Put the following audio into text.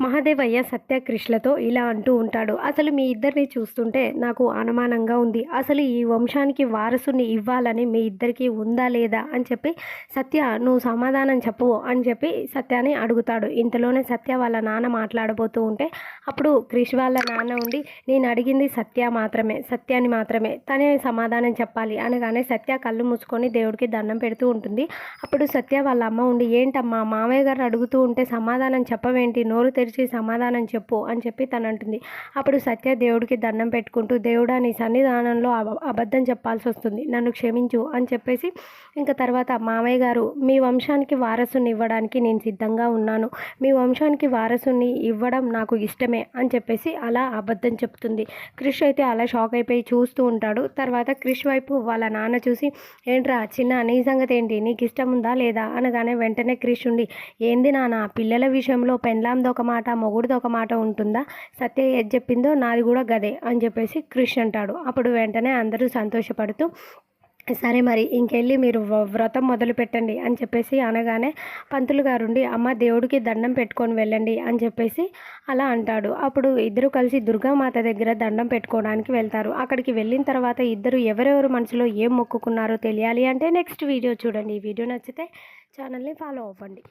మహాదేవయ్య సత్యకృష్ణతో ఇలా అంటూ ఉంటాడు. అసలు మీ ఇద్దరిని చూస్తుంటే నాకు అనుమానంగా ఉంది. అసలు ఈ వంశానికి వారసుని ఇవ్వాలని మీ ఇద్దరికి ఉందా లేదా అని చెప్పి సత్య నువ్వు సమాధానం చెప్పు అని చెప్పి సత్యాని అడుగుతాడు. ఇంతలోనే సత్య వాళ్ళ నాన్న మాట్లాడబోతూ ఉంటే అప్పుడు క్రిష్ వాళ్ళ నాన్న ఉండి నేను అడిగింది సత్య మాత్రమే సత్యాన్ని మాత్రమే తనే సమాధానం చెప్పాలి అనగానే సత్య కళ్ళు మూసుకొని దేవుడికి దండం పెడుతూ ఉంటుంది. అప్పుడు సత్య వాళ్ళ అమ్మ ఉండి ఏంటమ్మా మామయ్య గారు అడుగుతూ ఉంటే సమాధానం చెప్పవేంటి? నోరు తెరిచి సమాధానం చెప్పు అని చెప్పి తను అంటుంది అప్పుడు సత్య దేవుడికి దండం పెట్టుకుంటూ దేవుడా నీ సన్నిధానంలో అబ- అబద్ధం చెప్పాల్సి వస్తుంది. నన్ను క్షమించు అని చెప్పేసి ఇంకా తర్వాత మామయ్య గారు మీ వంశానికి వారసుని ఇవ్వడానికి నేను సిద్ధంగా ఉన్నాను. మీ వంశానికి వారసుని ఇవ్వడం నాకు ఇష్టమే అని చెప్పేసి అలా అబద్ధం చెప్తుంది. క్రిష్ అయితే అలా షాక్ అయిపోయి చూస్తూ ఉంటాడు. తర్వాత క్రిష్ వైపు వాళ్ళ నాన్న చూసి ఏంట్రా చిన్న నీ సంగతి ఏంటి? నీకు ఇష్టం ఉందా లేదా? అనగానే వెంటనే క్రిష్ ఉండి ఏంది నాన్న పిల్లల విషయంలో పెండ్లాంది ఒక మాట మొగుడిది ఒక మాట ఉంటుందా? సత్య ఏది చెప్పిందో నాది కూడా గదే అని చెప్పేసి క్రిష్ అంటాడు. అప్పుడు వెంటనే అందరూ సంతోషపడుతూ సరే మరి ఇంకెళ్ళి మీరు వ- వ్రతం మొదలు పెట్టండి అని చెప్పేసి అనగానే పంతులు గారుండి అమ్మ దేవుడికి దండం పెట్టుకొని వెళ్ళండి అని చెప్పేసి అలా అంటాడు. అప్పుడు ఇద్దరు కలిసి దుర్గామాత దగ్గర దండం పెట్టుకోవడానికి వెళ్తారు. అక్కడికి వెళ్ళిన తర్వాత ఇద్దరు ఎవరెవరు మనసులో ఏం మొక్కుకున్నారో తెలియాలి అంటే నెక్స్ట్ వీడియో చూడండి. ఈ వీడియో నచ్చితే ఛానల్ని ఫాలో అవ్వండి.